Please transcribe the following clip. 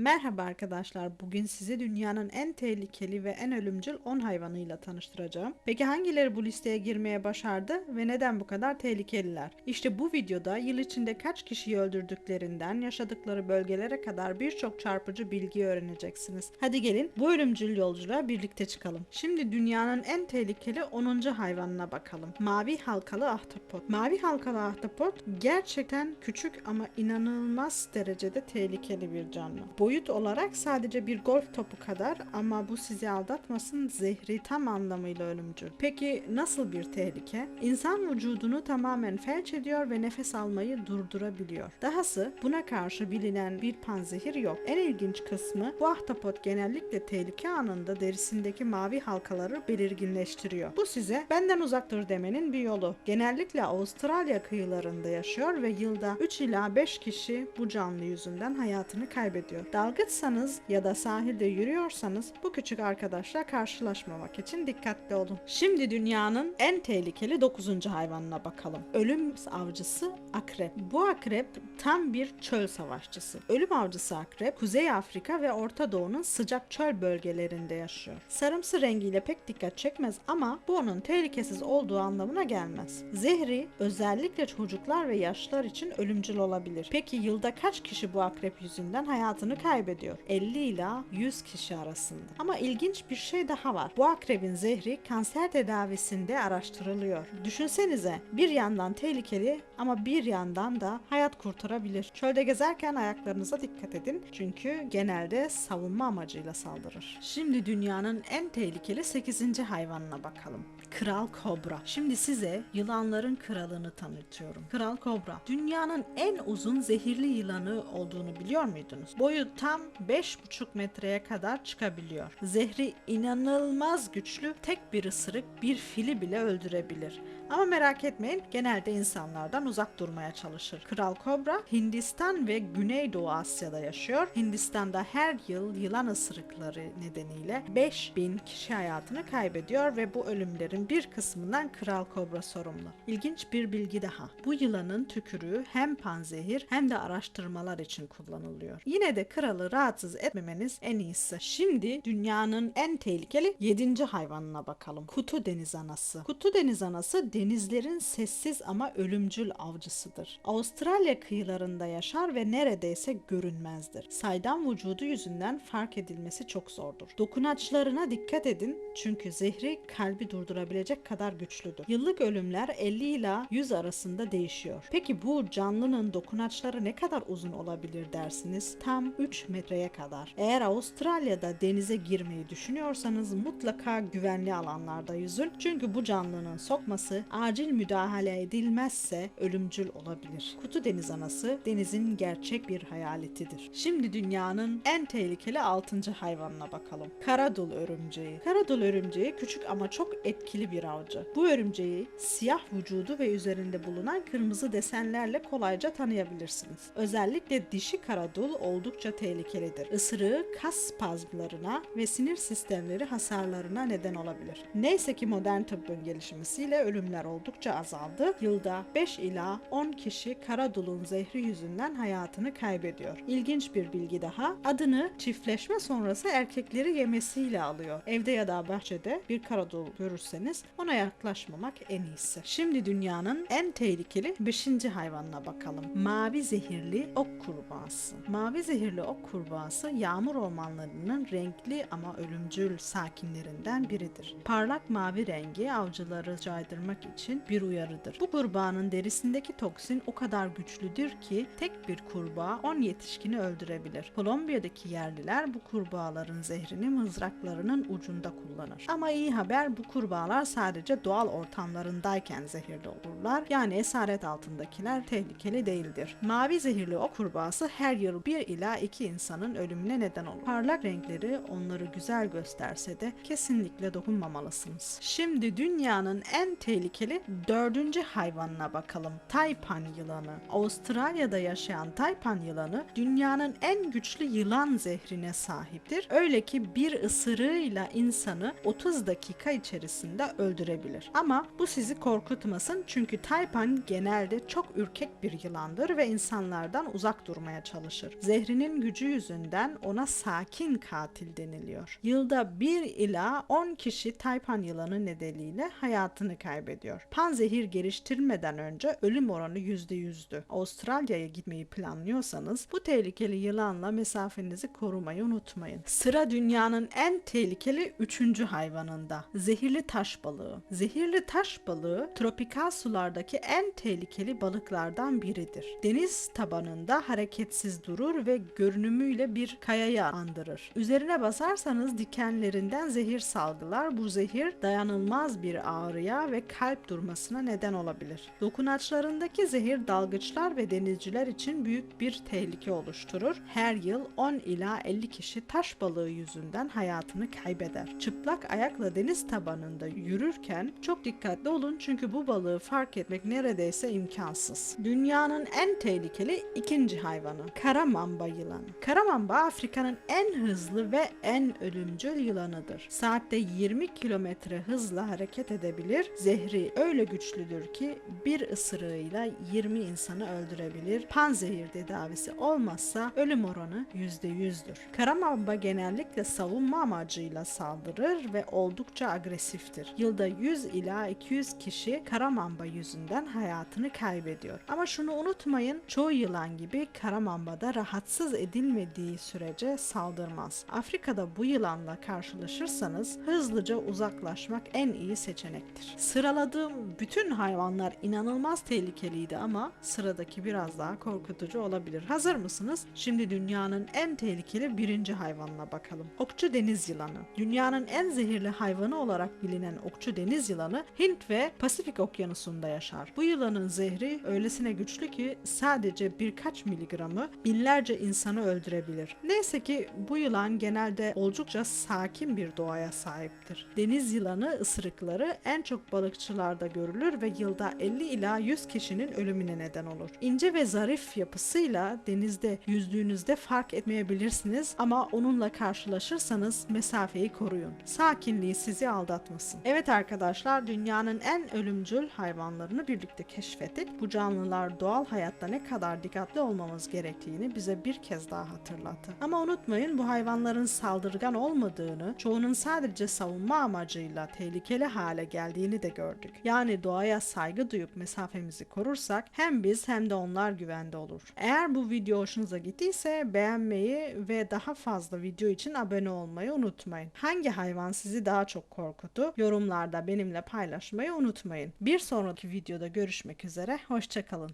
Merhaba arkadaşlar. Bugün sizi dünyanın en tehlikeli ve en ölümcül 10 hayvanıyla tanıştıracağım. Peki hangileri bu listeye girmeye başardı ve neden bu kadar tehlikeliler? İşte bu videoda yıl içinde kaç kişiyi öldürdüklerinden yaşadıkları bölgelere kadar birçok çarpıcı bilgi öğreneceksiniz. Hadi gelin bu ölümcül yolculuğa birlikte çıkalım. Şimdi dünyanın en tehlikeli 10. hayvanına bakalım. Mavi halkalı ahtapot. Mavi halkalı ahtapot gerçekten küçük ama inanılmaz derecede tehlikeli bir canlı. Boyut olarak sadece bir golf topu kadar ama bu sizi aldatmasın zehri tam anlamıyla ölümcül. Peki nasıl bir tehlike? İnsan vücudunu tamamen felç ediyor ve nefes almayı durdurabiliyor. Dahası buna karşı bilinen bir panzehir yok. En ilginç kısmı bu ahtapot genellikle tehlike anında derisindeki mavi halkaları belirginleştiriyor. Bu size benden uzak dur demenin bir yolu. Genellikle Avustralya kıyılarında yaşıyor ve yılda 3 ila 5 kişi bu canlı yüzünden hayatını kaybediyor. Dalgıçsanız ya da sahilde yürüyorsanız bu küçük arkadaşla karşılaşmamak için dikkatli olun. Şimdi dünyanın en tehlikeli 9. hayvanına bakalım. Ölüm avcısı akrep. Bu akrep tam bir çöl savaşçısı. Ölüm avcısı akrep Kuzey Afrika ve Orta Doğu'nun sıcak çöl bölgelerinde yaşıyor. Sarımsı rengiyle pek dikkat çekmez ama bu onun tehlikesiz olduğu anlamına gelmez. Zehri özellikle çocuklar ve yaşlılar için ölümcül olabilir. Peki yılda kaç kişi bu akrep yüzünden hayatını kaybediyor? 50 ila 100 kişi arasında. Ama ilginç bir şey daha var. Bu akrebin zehri kanser tedavisinde araştırılıyor. Düşünsenize bir yandan tehlikeli ama bir yandan da hayat kurtarabilir. Çölde gezerken ayaklarınıza dikkat edin çünkü genelde savunma amacıyla saldırır. Şimdi dünyanın en tehlikeli 8. hayvanına bakalım. Kral Kobra. Şimdi size yılanların kralını tanıtıyorum. Kral Kobra. Dünyanın en uzun zehirli yılanı olduğunu biliyor muydunuz? Boyu tam 5,5 metreye kadar çıkabiliyor. Zehri inanılmaz güçlü. Tek bir ısırık bir fili bile öldürebilir. Ama merak etmeyin genelde insanlardan uzak durmaya çalışır. Kral Kobra Hindistan ve Güneydoğu Asya'da yaşıyor. Hindistan'da her yıl yılan ısırıkları nedeniyle 5000 kişi hayatını kaybediyor ve bu ölümlerin bir kısmından Kral Kobra sorumlu. İlginç bir bilgi daha. Bu yılanın tükürüğü hem panzehir hem de araştırmalar için kullanılıyor. Yine de kralı rahatsız etmemeniz en iyisi. Şimdi dünyanın en tehlikeli 7. hayvanına bakalım. Kutu deniz anası. Kutu deniz anası denizlerin sessiz ama ölümcül avcısıdır. Avustralya kıyılarında yaşar ve neredeyse görünmezdir. Saydam vücudu yüzünden fark edilmesi çok zordur. Dokunaçlarına dikkat edin çünkü zehri kalbi durdurabilecek kadar güçlüdür. Yıllık ölümler 50 ila 100 arasında değişiyor. Peki bu canlının dokunaçları ne kadar uzun olabilir dersiniz? Tam 3 metreye kadar. Eğer Avustralya'da denize girmeyi düşünüyorsanız mutlaka güvenli alanlarda yüzün. Çünkü bu canlının sokması acil müdahale edilmezse ölümcül olabilir. Kutu deniz anası denizin gerçek bir hayaletidir. Şimdi dünyanın en tehlikeli 6. hayvanına bakalım. Karadul örümceği. Karadul örümceği küçük ama çok etkili bir avcı. Bu örümceği siyah vücudu ve üzerinde bulunan kırmızı desenlerle kolayca tanıyabilirsiniz. Özellikle dişi karadul oldukça tehlikelidir. Isırığı kas spazmlarına ve sinir sistemleri hasarlarına neden olabilir. Neyse ki modern tıbbın gelişmesiyle ölümler oldukça azaldı. Yılda 5 ila 10 kişi karadulun zehri yüzünden hayatını kaybediyor. İlginç bir bilgi daha. Adını çiftleşme sonrası erkekleri yemesiyle alıyor. Evde ya da bahçede bir karadul görürseniz ona yaklaşmamak en iyisi. Şimdi dünyanın en tehlikeli 5. hayvanına bakalım. Mavi zehirli ok kurbağası. Mavi zehirli ok kurbağası yağmur ormanlarının renkli ama ölümcül sakinlerinden biridir. Parlak mavi rengi avcıları caydırmak için bir uyarıdır. Bu kurbağanın derisindeki toksin o kadar güçlüdür ki tek bir kurbağa 10 yetişkini öldürebilir. Kolombiya'daki yerliler bu kurbağaların zehrini mızraklarının ucunda kullanır. Ama iyi haber bu kurbağalar sadece doğal ortamlarındayken zehirli olurlar. Yani esaret altındakiler tehlikeli değildir. Mavi zehirli o kurbağası her yıl 1 ila 2 insanın ölümüne neden olur. Parlak renkleri onları güzel gösterse de kesinlikle dokunmamalısınız. Şimdi dünyanın en tehlikeli dördüncü hayvanına bakalım. Taypan yılanı. Avustralya'da yaşayan taypan yılanı dünyanın en güçlü yılan zehrine sahiptir. Öyle ki bir ısırığıyla insanı 30 dakika içerisinde öldürebilir. Ama bu sizi korkutmasın çünkü taypan genelde çok ürkek bir yılandır ve insanlardan uzak durmaya çalışır. Zehrinin gücü yüzünden ona sakin katil deniliyor. Yılda 1 ila 10 kişi taypan yılanı nedeniyle hayatını kaybediyor. Panzehir geliştirmeden önce ölüm oranı %100'dü. Avustralya'ya gitmeyi planlıyorsanız bu tehlikeli yılanla mesafenizi korumayı unutmayın. Sıra dünyanın en tehlikeli üçüncü hayvanında. Zehirli taş balığı. Zehirli taş balığı tropikal sulardaki en tehlikeli balıklardan biridir. Deniz tabanında hareketsiz durur ve görünümüyle bir kayayı andırır. Üzerine basarsanız dikenlerinden zehir salgılar. Bu zehir dayanılmaz bir ağrıya ve kalp durmasına neden olabilir. Dokunaçlarındaki zehir dalgıçlar ve denizciler için büyük bir tehlike oluşturur. Her yıl 10 ila 50 kişi taş balığı yüzünden hayatını kaybeder. Çıplak ayakla deniz tabanında yürürken çok dikkatli olun çünkü bu balığı fark etmek neredeyse imkansız. Dünyanın en tehlikeli ikinci hayvanı kara mamba yılanı. Kara mamba Afrika'nın en hızlı ve en ölümcül yılanıdır. Saatte 20 kilometre hızla hareket edebilir. Zehri öyle güçlüdür ki bir ısırığıyla 20 insanı öldürebilir. Panzehir tedavisi olmazsa ölüm oranı %100'dür. Kara mamba genellikle savunma amacıyla saldırır ve oldukça agresiftir. Yılda 100 ila 200 kişi kara mamba yüzünden hayatını kaybediyor. Ama şunu unutmayın, çoğu yılan gibi kara mamba da rahatsız edilmediği sürece saldırmaz. Afrika'da bu yılanla karşılaşırsanız hızlıca uzaklaşmak en iyi seçenektir. Sıraladığım bütün hayvanlar inanılmaz tehlikeliydi ama sıradaki biraz daha korkutucu olabilir. Hazır mısınız? Şimdi dünyanın en tehlikeli birinci hayvanına bakalım. Okçu deniz yılanı. Dünyanın en zehirli hayvanı olarak bilinen okçu deniz yılanı Hint ve Pasifik okyanusunda yaşar. Bu yılanın zehri öylesine güçlü ki sadece birkaç miligramı binlerce insanı öldürebilir. Neyse ki bu yılan genelde oldukça sakin bir doğaya sahiptir. Deniz yılanı ısırıkları en çok balıkçılarda görülür ve yılda 50 ila 100 kişinin ölümüne neden olur. İnce ve zarif yapısıyla denizde yüzdüğünüzde fark etmeyebilirsiniz ama onunla karşılaşırsanız mesafeyi koruyun. Sakinliği sizi aldatmasın. Evet arkadaşlar dünyanın en ölümcül hayvanlarını birlikte keşfettik. Bu canlılar doğal hayatta ne kadar dikkatli olmamız gerektiğini bize bir kez daha hatırlattı. Ama unutmayın bu hayvanların saldırgan olmadığını, çoğunun sadece savunma amacıyla tehlikeli hale geldiğini de gördük. Yani doğaya saygı duyup mesafemizi korursak hem biz hem de onlar güvende olur. Eğer bu video hoşunuza gittiyse beğenmeyi ve daha fazla video için abone olmayı unutmayın. Hangi hayvan sizi daha çok korkuttu? Yorumlarda benimle paylaşmayı unutmayın. Bir sonraki videoda görüşmek üzere. Hoşçakalın.